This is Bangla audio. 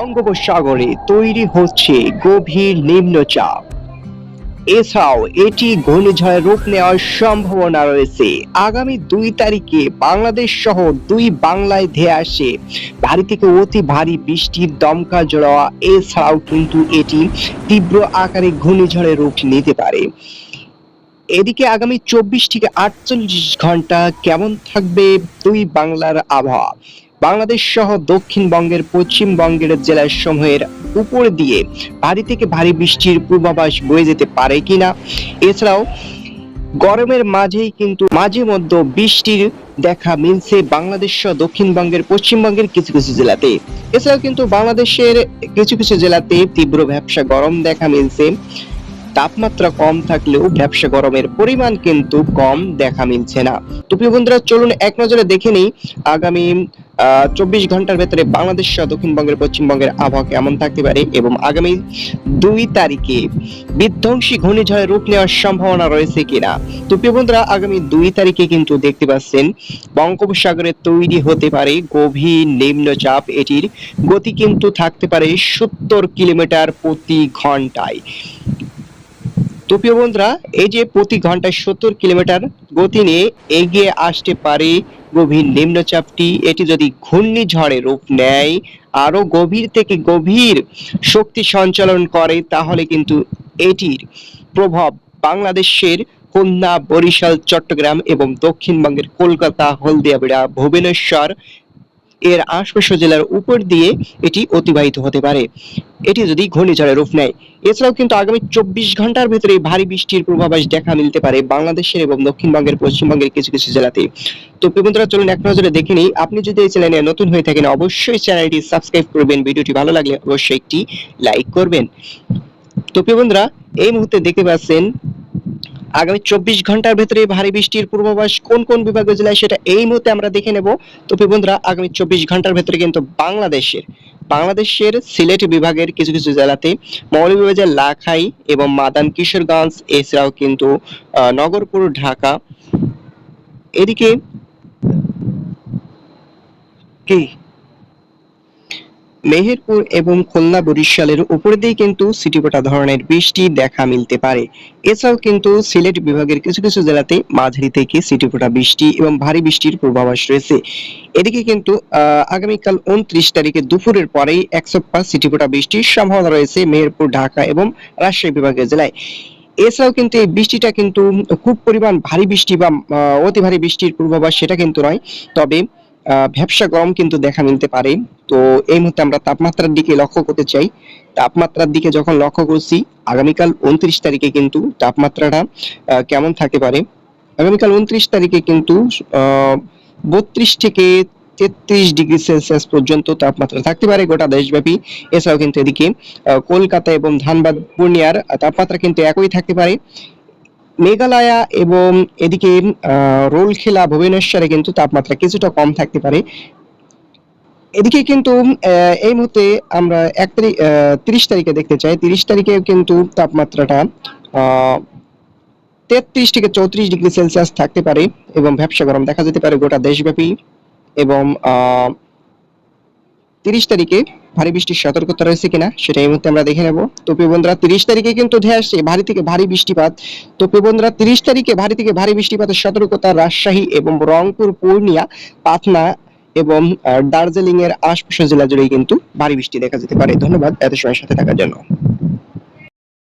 বঙ্গোপসাগরে তৈরি হচ্ছে গভীর নিম্নচাপ। এছাড়াও এটি ঘূর্ণিঝড়ে রূপ নেওয়ার সম্ভাবনা রয়েছে। আগামী দুই তারিখে বাংলাদেশ সহ দুই বাংলায় ধেয়ে আসে। ভারী থেকে অতি ভারী বৃষ্টির দমকা জড়া। এছাড়াও কিন্তু এটি তীব্র আকারে ঘূর্ণিঝড়ে রূপ নিতে পারে। এদিকে আগামী চব্বিশ থেকে আটচল্লিশ ঘণ্টা কেমন থাকবে দুই বাংলার আবহাওয়া? বাংলাদেশ সহ দক্ষিণবঙ্গের পশ্চিমবঙ্গের জেলাসমূহের উপর দিয়ে ভারী থেকে ভারী বৃষ্টির পূর্বাভাস বয়ে যেতে পারে কিনা? এছাড়াও, গরমের মাঝেই কিন্তু মাঝে মধ্যে বৃষ্টির দেখা মিলছে বাংলাদেশ সহ দক্ষিণবঙ্গের পশ্চিমবঙ্গের কিছু কিছু জেলাতে। এছাড়াও কিন্তু বাংলাদেশের কিছু কিছু জেলাতে তীব্র ব্যবসা গরম দেখা মিলছে। তাপমাত্রা কম থাকলেও ব্যবসা গরমের পরিমাণ কিন্তু কম দেখা মিলছে না। তো প্রিয় বন্ধুরা, চলুন এক নজরে দেখে নিই। আগামী চব্বিশ ঘণ্টার ভেতরে বাংলাদেশ সহ দক্ষিণবঙ্গের পশ্চিমবঙ্গের আবহাওয়া কেমন থাকতে পারে এবং আগামী দুই তারিখে বিধ্বংসী ঘূর্ণিঝড়ের রূপ নেওয়ার সম্ভাবনা রয়েছে কিনা? তো প্রিয় বন্ধুরা, আগামী দুই তারিখে কিন্তু দেখতে পাচ্ছেন বঙ্গোপসাগরে তৈরি হতে পারে গভীর নিম্নচাপ। এটির গতি কিন্তু থাকতে পারে সত্তর কিলোমিটার প্রতি ঘন্টায়। তো প্রিয় বন্ধুরা, এই যে প্রতি ঘন্টায় সত্তর কিলোমিটার গতি নিয়ে এগিয়ে আসতে পারে গভীর নিম্নচাপটি, এটি যদি ঘূর্ণিঝড়ে রূপ নেয় আরও গভীর থেকে গভীর শক্তি সঞ্চালন করে, তাহলে কিন্তু এটির প্রভাব বাংলাদেশের খুলনা, বরিশাল, চট্টগ্রাম এবং দক্ষিণবঙ্গের কলকাতা হলদিয়াবিড়া ভুবনেশ্বর এর আশপাশ জেলার উপর দিয়ে এটি অতিবাহিত হতে পারে। এটি যদি ঘূর্ণিঝড়ের রূপ নেয়, এছাড়াও কিন্তু আগামী চব্বিশ ঘণ্টার ভিতরে ভারী বৃষ্টির পূর্বাভাস দেখা মিলতে পারে বাংলাদেশের এবং দক্ষিণবঙ্গের, পশ্চিমবঙ্গের কিছু কিছু জেলাতে। তো বন্ধুরা, চলুন এক নজরে দেখে নিই। আপনি যদি এই চ্যানেলে নতুন হয়ে থাকেন, অবশ্যই চ্যানেলটি সাবস্ক্রাইব করবেন। ভিডিওটি ভালো লাগলে অবশ্যই একটি লাইক করবেন। তো প্রিয় বন্ধুরা, এই মুহূর্তে দেখতে পাচ্ছেন আগামী চব্বিশ ঘণ্টার ভেতরে ভারী বৃষ্টির পূর্বাভাস কোন কোন বিভাগীয় জেলায় সেটা এই মুহূর্তে আমরা দেখে নেব। তো বন্ধুরা, আগামী চব্বিশ ঘণ্টার ভেতরে কিন্তু বাংলাদেশের বাংলাদেশের সিলেট বিভাগের কিছু কিছু জেলাতে মৌলভীবাজার লাখাই এবং মাদান কিশোরগঞ্জ, এছাড়াও কিন্তু নগরপুর, ঢাকা। এদিকে কি? মেহেরপুর এবং খুলনা বরিশালের উপর দিয়ে কিন্তু সিটিপোটা ধরনের বৃষ্টি দেখা মিলতে পারে। এছাড়াও কিন্তু সিলেট বিভাগের কিছু কিছু জেলাতে মাঝারি থেকে সিটিপোটা বৃষ্টি এবং ভারী বৃষ্টির পূর্বাভাস রয়েছে। এদিকে কিন্তু আগামীকাল উনত্রিশ তারিখে দুপুরের পরেই একশো পাঁচ সিটিপোটা বৃষ্টির সম্ভাবনা রয়েছে মেহেরপুর, ঢাকা এবং রাজশাহী বিভাগের জেলায়। এছাড়াও কিন্তু এই বৃষ্টিটা কিন্তু খুব পরিমাণ ভারী বৃষ্টি বা অতি ভারী বৃষ্টির পূর্বাভাস সেটা কিন্তু নয়। তবে ভ্যাবসা গরম কিন্তু দেখা মিলতে পারে। তো এই মুহূর্তে আমরা তাপমাত্রার দিকে লক্ষ্য করতে চাই। তাপমাত্রার দিকে যখন লক্ষ্য করছি, আগামীকাল উনত্রিশ তারিখে কিন্তু তাপমাত্রাটা কেমন থাকতে পারে? আগামীকাল উনত্রিশ তারিখে কিন্তু বত্রিশ থেকে তেত্রিশ ডিগ্রি সেলসিয়াস পর্যন্ত তাপমাত্রা থাকতে পারে গোটা দেশব্যাপী। এছাড়াও কিন্তু এদিকে কলকাতা এবং ধানবাদ, পূর্ণিয়ার তাপমাত্রা কিন্তু একই থাকতে পারে। মেঘালয়া এবং এদিকে রোলখেলা, ভুবনেশ্বরে কিন্তু তাপমাত্রা কিছুটা কম থাকতে পারে। এদিকে কিন্তু এই মুহূর্তে আমরা এক তারিখ তিরিশ তারিখে দেখতে চাই। তিরিশ তারিখে কিন্তু তাপমাত্রাটা তেত্রিশ থেকে চৌত্রিশ ডিগ্রি সেলসিয়াস থাকতে পারে এবং ব্যবসা গরম দেখা যেতে পারে গোটা দেশব্যাপী এবং তিরিশ তারিখে ভারী বৃষ্টির সতর্কতা রয়েছে কিনা সেটা এই মুহূর্তে আমরা দেখে নেব। তো বন্ধুরা, তিরিশ তারিখে কিন্তু ধেয়ে আসছে ভারী থেকে ভারী বৃষ্টিপাত। তো বন্ধুরা, তিরিশ তারিখে ভারী থেকে ভারী বৃষ্টিপাতের সতর্কতা রাজশাহী এবং রংপুর, পূর্ণিয়া, পাটনা এবং দার্জিলিং এর আশপাশের জেলা জুড়ে কিন্তু ভারী বৃষ্টি দেখা যেতে পারে। ধন্যবাদ এত সময় সাথে থাকার জন্য।